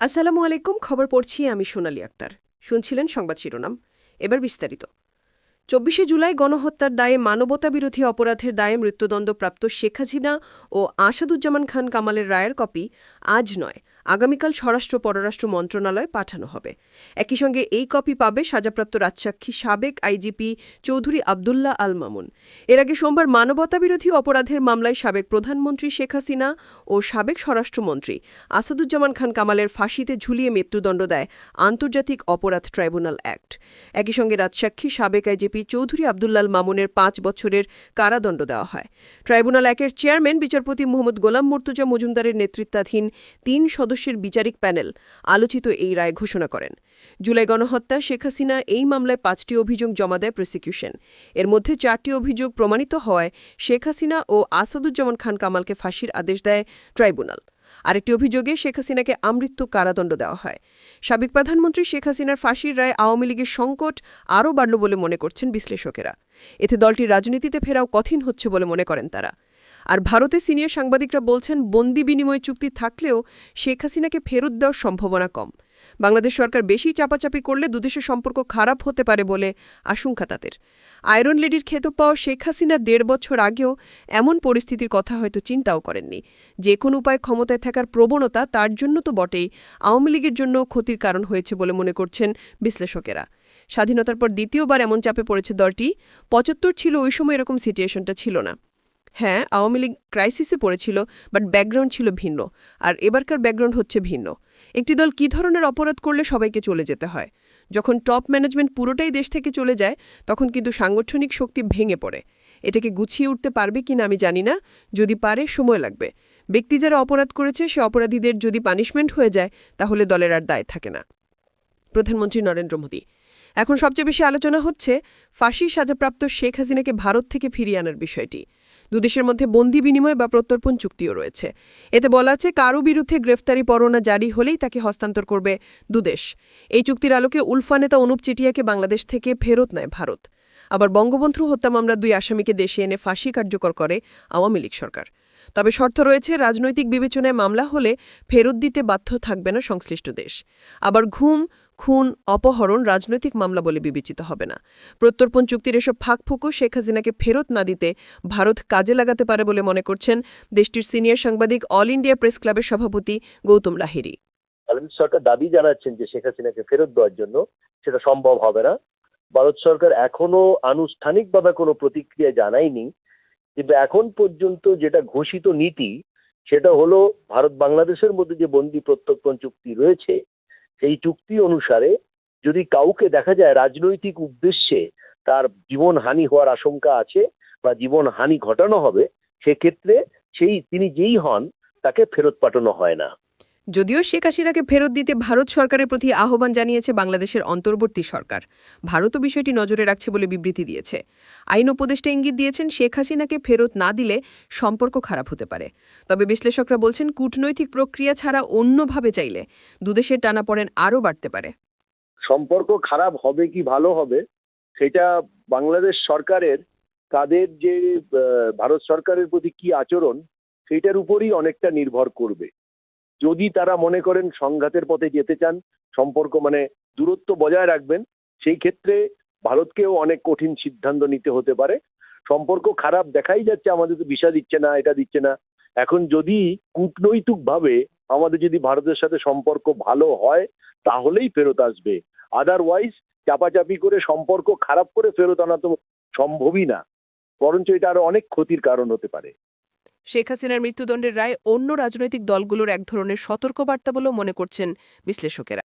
আসসালামু আলাইকুম, খবর পড়ছি আমি সোনালী আক্তার। শুনছিলেন সংবাদ শিরোনাম। এবার বিস্তারিত। চব্বিশে জুলাই গণহত্যার দায়ে মানবতাবিরোধী অপরাধের দায়ে মৃত্যুদণ্ডপ্রাপ্ত শেখ হাসিনা ও আসাদুজ্জামান খান কামালের রায়ের কপি আজ নয়। আগামীকাল স্বরাষ্ট্র পররাষ্ট্র মন্ত্রণালয়ে পাঠানো হবে। একই সঙ্গে এই কপি পাবে সাজাপ্রাপ্ত রাজসাক্ষী সাবেক আইজিপি চৌধুরী আবদুল্লাহ আল মামুন। এর আগে সোমবার মানবতাবিরোধী অপরাধের মামলায় সাবেক প্রধানমন্ত্রী শেখ হাসিনা ও সাবেক স্বরাষ্ট্রমন্ত্রী আসাদুজ্জামান খান কামালের ফাঁসিতে ঝুলিয়ে মৃত্যুদণ্ড দেয় আন্তর্জাতিক অপরাধ ট্রাইব্যুনাল অ্যাক্ট। একই সঙ্গে রাজসাক্ষী সাবেক আইজিপি চৌধুরী আবদুল্লাল মামুনের পাঁচ বছরের কারাদণ্ড দেওয়া হয়। ট্রাইব্যুনাল একের চেয়ারম্যান বিচারপতি মোহাম্মদ গোলাম মর্তুজা মজুমদারের নেতৃত্বাধীন তিন সদস্যের বিচারিক প্যানেল আলোচিত এই রায় ঘোষণা করেন। জুলাই গণহত্যা, শেখ হাসিনা এই মামলায় পাঁচটি অভিযোগ জমা দেয় প্রসিকিউশন। এর মধ্যে চারটি অভিযোগ প্রমাণিত হওয়ায় শেখ হাসিনা ও আসাদুজ্জামান খান কামালকে ফাঁসির আদেশ দেয় ট্রাইব্যুনাল। আরেকটি অভিযোগে শেখ হাসিনাকে আমৃত্যু কারাদণ্ড দেওয়া হয়। সাবেক প্রধানমন্ত্রী শেখ হাসিনার ফাঁসির রায় আওয়ামী লীগের সংকট আরও বাড়ল বলে মনে করছেন বিশ্লেষকেরা। এতে দলটির রাজনীতিতে ফেরাও কঠিন হচ্ছে বলে মনে করেন তারা। আর ভারতে সিনিয়র সাংবাদিকরা বলছেন, বন্দি বিনিময় চুক্তি থাকলেও শেখ হাসিনাকে ফেরত দেওয়ার সম্ভাবনা কম। বাংলাদেশ সরকার বেশি চাপাচাপি করলে দুদেশের সম্পর্ক খারাপ হতে পারে বলে আশঙ্কা তাদের। আয়রন লেডির খেতাব পাওয়া শেখ হাসিনা দেড় বছর আগেও এমন পরিস্থিতির কথা হয়তো চিন্তাও করেননি। যে কোনো উপায় ক্ষমতায় থাকার প্রবণতা তার জন্য তো বটেই। আওয়ামী লীগের জন্য ক্ষতির কারণ হয়েছে বলে মনে করছেন বিশ্লেষকেরা। স্বাধীনতার পর দ্বিতীয়বার এমন চাপে পড়েছে দলটি। পঁচাত্তর ছিল ওই সময় এরকম সিচুয়েশনটা ছিল না। হ্যাঁ আওয়ামী লীগ ক্রাইসিসে পড়েছিল বাট ব্যাকগ্রাউন্ড ছিল ভিন্ন। আর এবারকার ব্যাকগ্রাউন্ড হচ্ছে ভিন্ন। একটি দল কী ধরনের অপরাধ করলে সবাইকে চলে যেতে হয়? যখন টপ ম্যানেজমেন্ট পুরোটাই দেশ থেকে চলে যায়, তখন কিন্তু সাংগঠনিক শক্তি ভেঙে পড়ে। এটাকে গুছিয়ে উঠতে পারবে কিনা আমি জানি না, যদি পারে সময় লাগবে। ব্যক্তি যারা অপরাধ করেছে, সে অপরাধীদের যদি পানিশমেন্ট হয়ে যায়, তাহলে দলের আর দায় থাকে না। প্রধানমন্ত্রী নরেন্দ্র মোদী। এখন সবচেয়ে বেশি আলোচনা হচ্ছে, ফাঁসি সাজাপ্রাপ্ত শেখ হাসিনাকে ভারত থেকে ফিরিয়ে আনার বিষয়টি। দুদেশের মধ্যে বন্দি বিনিময় বা প্রত্যর্পণ চুক্তিও রয়েছে। এতে বলা আছে কারও বিরুদ্ধে গ্রেফতারি পরোয়ানা জারি হলেই তাকে হস্তান্তর করবে দুদেশ। এই চুক্তির আলোকে উলফা নেতা অনুপ চেটিয়াকে বাংলাদেশ থেকে ফেরত নেয় ভারত। আবার বঙ্গবন্ধু হত্যা মামলার দুই আসামিকে দেশে এনে ফাঁসি কার্যকর করে আওয়ামী লীগ সরকার। তবে শর্ত রয়েছে, রাজনৈতিক বিবেচনায় মামলা হলে ফেরত দিতে বাধ্য থাকবে না সংশ্লিষ্ট দেশ। আবার ঘুম খুন, অপহরণ, রাজনৈতিক মামলা বলে বিবেচিত হবে না। প্রত্যর্পণ চুক্তির এসব ফাঁকফুকো শেখ হাসিনাকে ফেরত না দিতে ভারত কাজে লাগাতে পারে বলে মনে করছেন দেশটির সিনিয়র সাংবাদিক অল ইন্ডিয়া প্রেস ক্লাবের সভাপতি গৌতম লাহিরি সরকার দাবি জানাচ্ছেন যে শেখ হাসিনাকে ফেরত দেওয়ার জন্য সেটা সম্ভব হবে না। ভারত সরকার এখনও আনুষ্ঠানিকভাবে কোনো প্রতিক্রিয়া জানায়নি, কিন্তু এখন পর্যন্ত যেটা ঘোষিত নীতি সেটা হলো ভারত বাংলাদেশের মধ্যে যে বন্দি প্রত্যর্পণ চুক্তি রয়েছে সেই চুক্তি অনুসারে যদি কাউকে দেখা যায় রাজনৈতিক উদ্দেশ্যে তার জীবন হানি হওয়ার আশঙ্কা আছে বা জীবন হানি ঘটানো হবে, সেক্ষেত্রে সেই, তিনি যেই হন, তাকে ফেরত পাঠানো হয় না। যদিও শেখ হাসিনাকে ফেরত দিতে ভারত সরকারের প্রতি আহ্বান জানিয়েছে বাংলাদেশের অন্তর্বর্তী সরকার। ভারতও বিষয়টি নজরে রাখছে বলে বিবৃতি দিয়েছে। আইন উপদেষ্টা ইঙ্গিত দিয়েছেন, শেখ হাসিনাকে ফেরত না দিলে সম্পর্ক খারাপ হতে পারে। তবে বিশ্লেষকরা বলছেন, কূটনৈতিক প্রক্রিয়া ছাড়া অন্যভাবে চাইলে দুদেশের টানাপড়েন আরও বাড়তে পারে। সম্পর্ক খারাপ হবে কি ভালো হবে, সেটা বাংলাদেশ সরকারের, তাদের যে ভারত সরকারের প্রতি কি আচরণ, সেটার উপরই অনেকটা নির্ভর করবে। যদি তারা মনে করেন সংঘাতের পথে যেতে চান, সম্পর্ক মানে দূরত্ব বজায় রাখবেন, সেই ক্ষেত্রে ভারতকেও অনেক কঠিন সিদ্ধান্ত নিতে হতে পারে। সম্পর্ক খারাপ দেখাই যাচ্ছে, আমাদের তো ভিসা দিচ্ছে না, এটা দিচ্ছে না। এখন যদি কূটনৈতিক ভাবে আমাদের যদি ভারতের সাথে সম্পর্ক ভালো হয়, তাহলেই ফেরত আসবে। আদারওয়াইজ চাপাচাপি করে সম্পর্ক খারাপ করে ফেরত আনা তো সম্ভবই না। বরঞ্চ এটা আরও অনেক ক্ষতির কারণ হতে পারে। শেখ হাসিনার মৃত্যুদণ্ডের রায় অন্য রাজনৈতিক দলগুলোর এক ধরনের সতর্কবার্তা বলেও মনে করছেন বিশ্লেষকেরা।